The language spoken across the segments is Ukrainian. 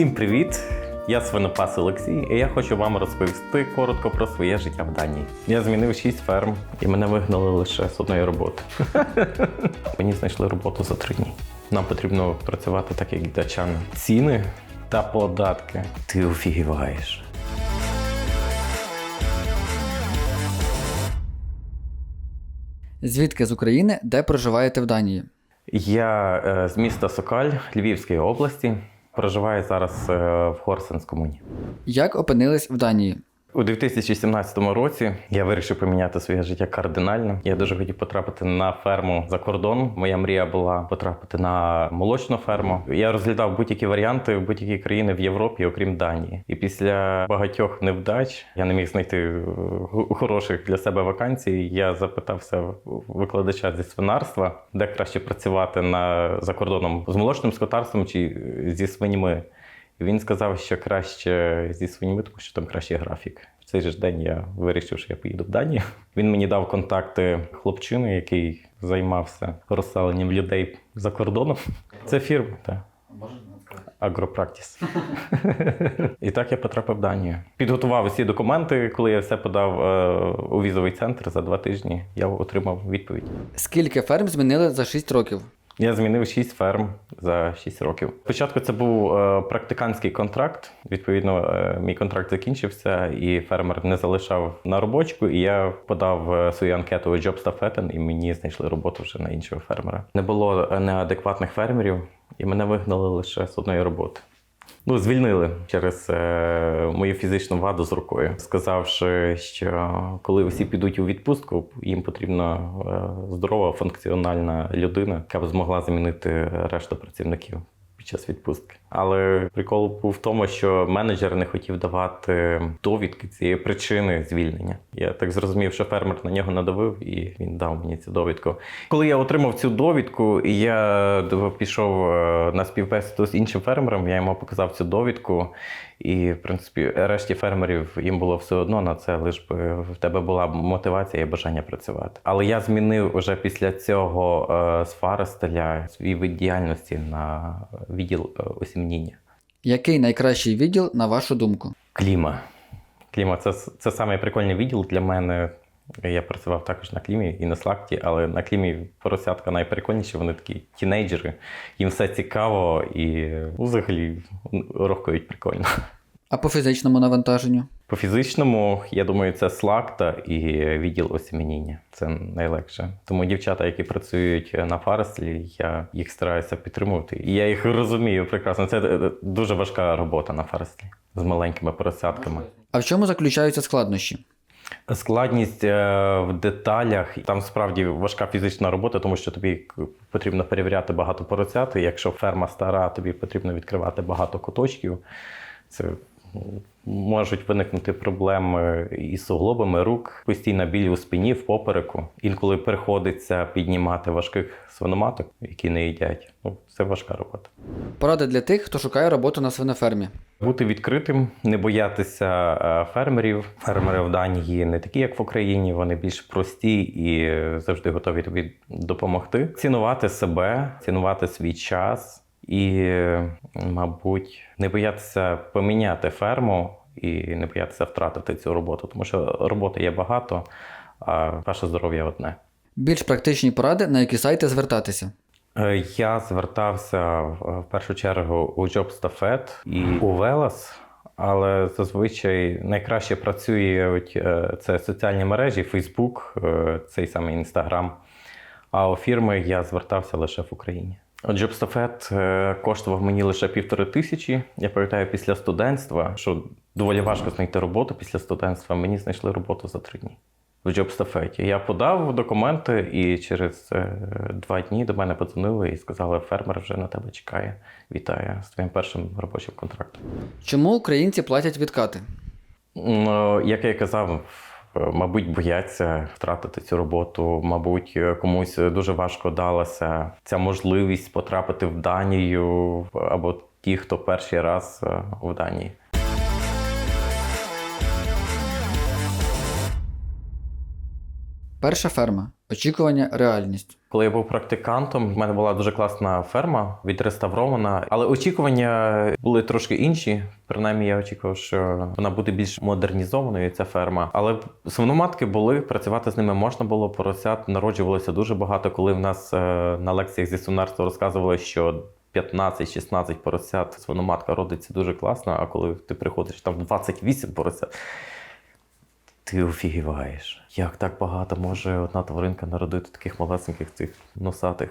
Всім привіт! Я свинопас Олексій, і я хочу вам розповісти коротко про своє життя в Данії. Я змінив 6 ферм, і мене вигнали лише з одної роботи. Мені знайшли роботу за три дні. Нам потрібно працювати так, як датчани. Ціни та податки. Ти офігіваєш. Звідки з України, де проживаєте в Данії? Я е, з міста Сокаль Львівської області. Проживаю зараз е, в Хорсенському. Як опинились в Данії? У 2017 році я вирішив поміняти своє життя кардинально. Я дуже хотів потрапити на ферму за кордон. Моя мрія була потрапити на молочну ферму. Я розглядав будь-які варіанти в будь-які країни в Європі, окрім Данії. І після багатьох невдач я не міг знайти е, хороших для себе вакансій. Я запитався викладача зі свинарства, де краще працювати на за кордоном з молочним скотарством чи зі свиньми. Він сказав, що краще зі свиньми, тому що там кращий графік. В цей же день я вирішив, що я поїду в Данію. Він мені дав контакти хлопчини, який займався розселенням людей за кордоном. Це фірма, так. Агропрактіс. І так я потрапив в Данію. Підготував усі документи, коли я все подав е, у візовий центр за два тижні. Я отримав відповідь. Скільки ферм змінили за 6 років? Я змінив 6 ферм за 6 років. Спочатку це був е, практикантський контракт. Відповідно, е, мій контракт закінчився, і фермер не залишав на робочку. І я подав е, свою анкету у JobStaffeten, і мені знайшли роботу вже на іншого фермера. Не було неадекватних фермерів, і мене вигнали лише з одної роботи. Ну, звільнили через е, мою фізичну ваду з рукою, сказавши, що коли всі підуть у відпустку, їм потрібна е, здорова функціональна людина, яка б змогла замінити решту працівників під час відпустки. Але прикол був в тому, що менеджер не хотів давати довідки цієї причини звільнення. Я так зрозумів, що фермер на нього надавив, і він дав мені цю довідку. Коли я отримав цю довідку, і я пішов е, на співбесіду з іншим фермером, я йому показав цю довідку. І, в принципі, решті фермерів їм було все одно на це, лиш би в тебе була мотивація і бажання працювати. Але я змінив уже після цього е, з Фарестеля свій вид діяльності на відділ е, осімніння. Який найкращий відділ, на вашу думку? Кліма. Кліма це, це самий прикольний відділ для мене. Я працював також на клімі і на слакті, але на клімі поросятка найприкольніші, вони такі тінейджери, їм все цікаво і взагалі рухають прикольно. А по фізичному навантаженню? По фізичному, я думаю, це слакта і відділ осімініння. Це найлегше. Тому дівчата, які працюють на фареслі, я їх стараюся підтримувати. І я їх розумію прекрасно. Це е, дуже важка робота на фареслі з маленькими поросятками. А в чому заключаються складнощі? Складність е, в деталях там справді важка фізична робота, тому що тобі потрібно перевіряти багато поросят. Якщо ферма стара, тобі потрібно відкривати багато куточків. Це м, можуть виникнути проблеми із суглобами рук, постійна біль у спині, в попереку. Інколи приходиться піднімати важких свиноматок, які не їдять. Ну, це важка робота. Поради для тих, хто шукає роботу на свинофермі. Бути відкритим, не боятися е, фермерів. Фермери в Данії не такі, як в Україні. Вони більш прості і завжди готові тобі допомогти. Цінувати себе, цінувати свій час і, мабуть, не боятися поміняти ферму і не боятися втратити цю роботу, тому що роботи є багато, а ваше здоров'я одне. Більш практичні поради, на які сайти звертатися. Е, Я звертався в першу чергу у JobStaffet і у Velas, але зазвичай найкраще працюють е, це соціальні мережі, Facebook, е, цей самий Instagram. А у фірми я звертався лише в Україні. JobStaffet е, коштував мені лише півтори тисячі. Я пам'ятаю після студентства, що доволі важко знайти роботу після студентства. Мені знайшли роботу за три дні в JobStaffet. Я подав документи, і через е, два дні до мене подзвонили і сказали, фермер вже на тебе чекає. Вітаю з твоїм першим робочим контрактом. Чому українці платять відкати? Ну, як я казав, мабуть, бояться втратити цю роботу. Мабуть, комусь дуже важко далася ця можливість потрапити в Данію або ті, хто перший раз е, в Данії. Перша ферма. Очікування, реальність. Коли я був практикантом, в мене була дуже класна ферма відреставрована, але очікування були трошки інші. Принаймні, я очікував, що вона буде більш модернізованою, ця ферма. Але свиноматки були, працювати з ними можна було, поросят народжувалося дуже багато. Коли в нас е, на лекціях зі свинарства розказували, що 15-16 поросят свиноматка родиться дуже класно, а коли ти приходиш, там 28 поросят. Ти офігіваєш. Як так багато може одна тваринка народити таких малесеньких цих носатих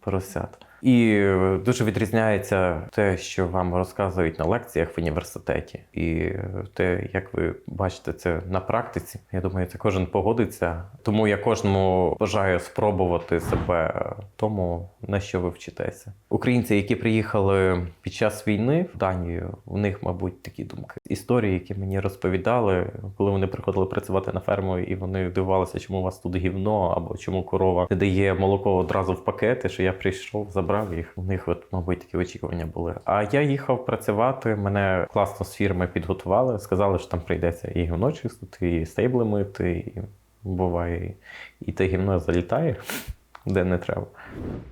поросят? І е, дуже відрізняється те, що вам розказують на лекціях в університеті, і е, те, як ви бачите це на практиці. Я думаю, це кожен погодиться. Тому я кожному бажаю спробувати себе тому, на що ви вчитеся. Українці, які приїхали під час війни в Данію, у них, мабуть, такі думки. Історії, які мені розповідали, коли вони приходили працювати на ферму, і вони дивувалися, чому у вас тут гівно, або чому корова не дає молоко одразу в пакети, що я прийшов, забрав їх. У них, от, мабуть, такі очікування були. А я їхав працювати. Мене класно з фірми підготували. Сказали, що там прийдеться і гівно чистити, і стейбли мити, і буває, і те гівно залітає, де не треба.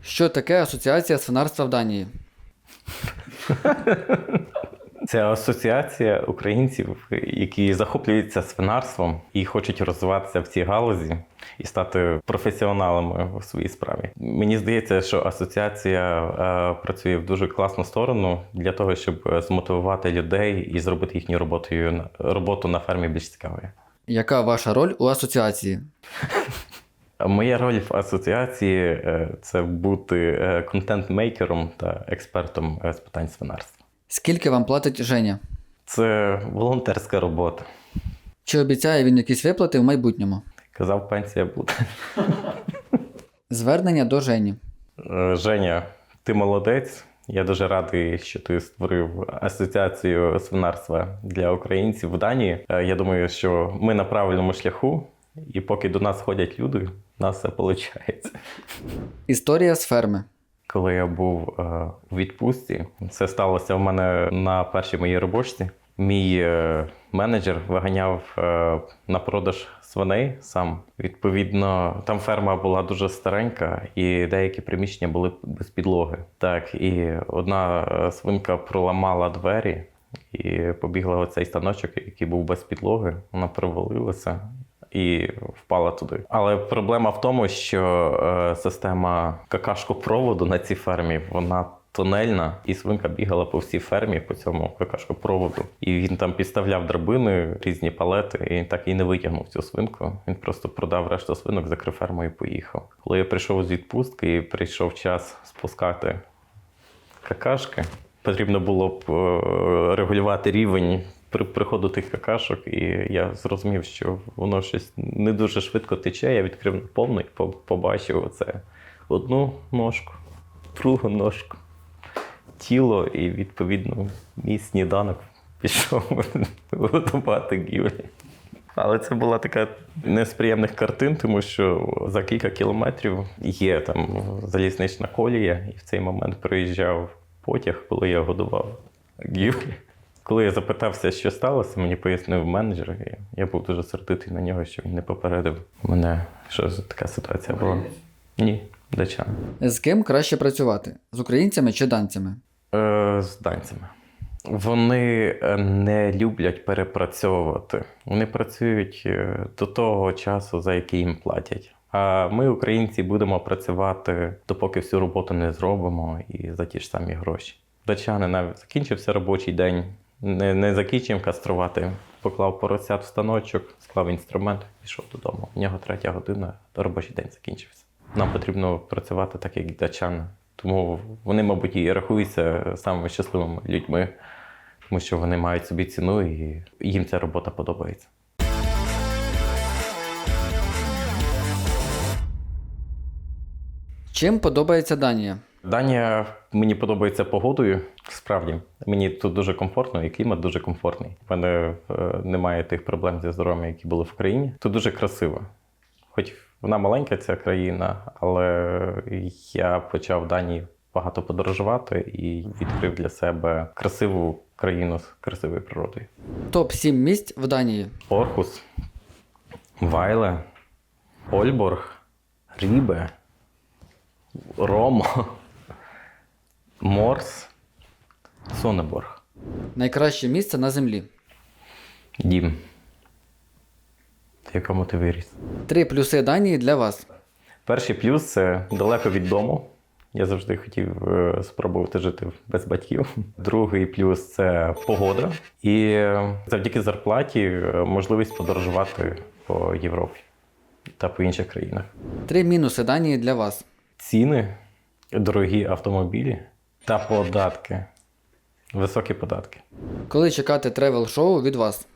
Що таке асоціація свинарства в Данії? Це асоціація українців, які захоплюються свинарством і хочуть розвиватися в цій галузі і стати професіоналами у своїй справі. Мені здається, що асоціація е, працює в дуже класну сторону для того, щоб змотивувати людей і зробити їхню роботою роботу на фермі більш цікавою. Яка ваша роль у асоціації? Моя роль в асоціації е, це бути е, контент-мейкером та експертом е, з питань свинарства. Скільки вам платить Женя? Це волонтерська робота. Чи обіцяє він якісь виплати в майбутньому? Казав, пенсія буде. Звернення до Жені. Е, Женя, ти молодець. Я дуже радий, що ти створив асоціацію свинарства для українців в Данії. Е, Я думаю, що ми на правильному шляху, і поки до нас ходять люди, у нас все виходить. Історія з ферми. Коли я був е, у відпустці, це сталося в мене на першій моїй робочці. Мій е, менеджер виганяв е, на продаж свиней сам. Відповідно, там ферма була дуже старенька, і деякі приміщення були без підлоги. Так, і одна е, свинка проламала двері і побігла в цей станочок, який був без підлоги. Вона провалилася і впала туди. Але проблема в тому, що е, система какашкопроводу на цій фермі вона тунельна, і свинка бігала по всій фермі по цьому какашкопроводу. І він там підставляв драбини, різні палети, і так і не витягнув цю свинку. Він просто продав решту свинок, закрив ферму і поїхав. Коли я прийшов з відпустки і прийшов час спускати какашки. Потрібно було б е, регулювати рівень при приходу тих какашок, і я зрозумів, що воно щось не дуже швидко тече. Я відкрив повний, по- побачив оце одну ножку, другу ножку, тіло, і відповідно мій сніданок пішов готувати гівлі. Але це була така не з приємних картин, тому що за кілька кілометрів є там залізнична колія, і в цей момент приїжджав потяг, коли я годував гівлі. Коли я запитався, що сталося, мені пояснив менеджер, і я був дуже сердитий на нього, що він не попередив мене, що така ситуація була. Ні, дачан. З ким краще працювати? З українцями чи данцями? Е, з данцями. Вони е, не люблять перепрацьовувати. Вони працюють е, до того часу, за який їм платять. А ми, українці, будемо працювати, допоки всю роботу не зробимо і за ті ж самі гроші. Датчани навіть закінчився робочий день, не, не закінчив каструвати, поклав поросят в станочок, склав інструмент, пішов додому. У нього третя година, робочий день закінчився. Нам потрібно працювати так, як датчани. Тому вони, мабуть, і рахуються самими щасливими людьми, тому що вони мають собі ціну і їм ця робота подобається. Чим подобається Данія? Данія мені подобається погодою. Справді, мені тут дуже комфортно, і клімат дуже комфортний. У мене е, немає тих проблем зі здоров'ям, які були в країні. Тут дуже красиво. Хоч вона маленька, ця країна, але я почав в Данії багато подорожувати і відкрив для себе красиву країну з красивою природою. Топ 7 місць в Данії. Орхус, Вайле, Ольборг, Рібе, Ромо, Морс, Сонеборг, Найкраще місце на землі. Дім. В якому ти виріс? Три плюси Данії для вас. Перший плюс це далеко від дому. Я завжди хотів е, спробувати жити без батьків. Другий плюс це погода. І завдяки зарплаті е, можливість подорожувати по Європі та по інших країнах. Три мінуси Данії для вас. Ціни, дорогі автомобілі та податки. Високі податки. Коли чекати тревел-шоу від вас.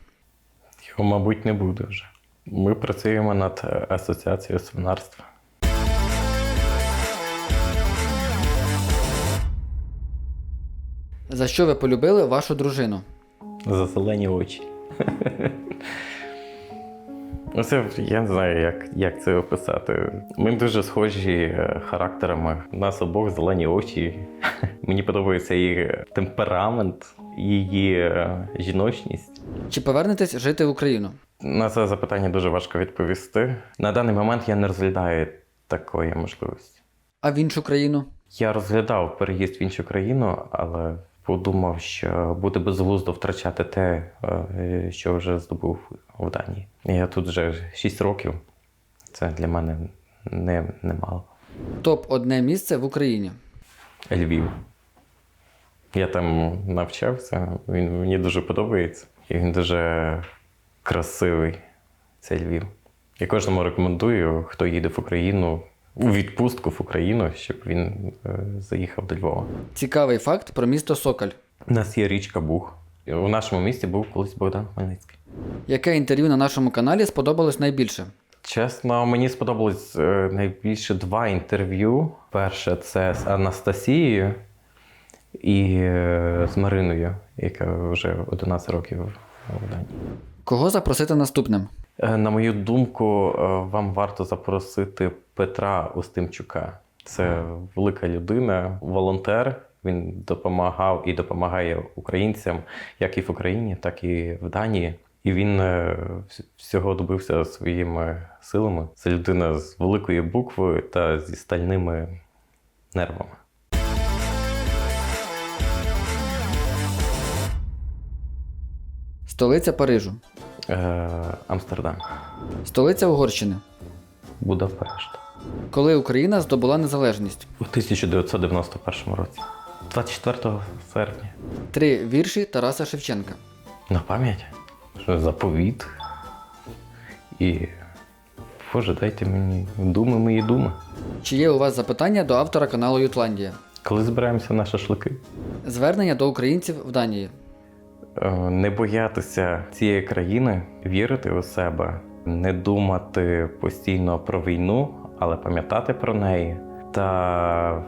Його, мабуть, не буде вже. Ми працюємо над е, асоціацією свинарства. За що ви полюбили вашу дружину? За зелені очі. Ну, Це я не знаю, як, як це описати. Ми дуже схожі е, характерами. У нас обох зелені очі. Мені подобається її темперамент, її е, жіночність. Чи повернетесь жити в Україну? На це запитання дуже важко відповісти. На даний момент я не розглядаю такої можливості. А в іншу країну? Я розглядав переїзд в іншу країну, але подумав, що буде безглуздо втрачати те, е, що вже здобув в Данії. Я тут вже 6 років. Це для мене не, немало. Топ одне місце в Україні. Львів. Я там навчався, він мені дуже подобається. І він дуже красивий, цей Львів. Я кожному рекомендую, хто їде в Україну, у відпустку в Україну, щоб він е, заїхав до Львова. Цікавий факт про місто Сокаль. У нас є річка Буг. У нашому місті був колись Богдан Хмельницький. Яке інтерв'ю на нашому каналі сподобалось найбільше? Чесно, мені сподобалось е, найбільше два інтерв'ю. Перше це з Анастасією і е, з Мариною, яка вже 11 років в Данії. Кого запросити наступним? Е, На мою думку, е, вам варто запросити Петра Устимчука. Це велика людина, волонтер. Він допомагав і допомагає українцям як і в Україні, так і в Данії. І він е, всього добився своїми силами. Це людина з великої букви та зі стальними нервами. Столиця Парижу. Е, Амстердам, Столиця Угорщини. Будапешт. Коли Україна здобула незалежність. У 1991 році, 24 серпня. Три вірші Тараса Шевченка. На пам'ять? Що заповіт. І. Боже, дайте мені думи мої думи. Чи є у вас запитання до автора каналу Ютландія? Коли збираємося на шашлики? Звернення до українців в Данії. Е, Не боятися цієї країни, вірити у себе, не думати постійно про війну, але пам'ятати про неї та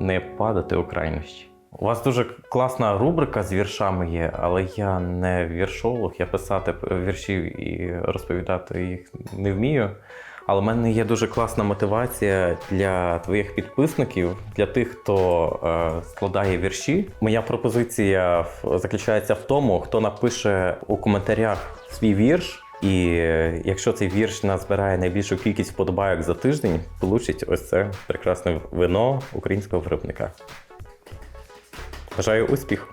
не падати у крайнощі. У вас дуже класна рубрика з віршами є, але я не віршолог, я писати вірші і розповідати їх не вмію. Але в мене є дуже класна мотивація для твоїх підписників, для тих, хто е, складає вірші. Моя пропозиція заключається в тому, хто напише у коментарях свій вірш. І е, якщо цей вірш назбирає найбільшу кількість вподобайок за тиждень, получить ось це прекрасне вино українського виробника. Бажаю успіху!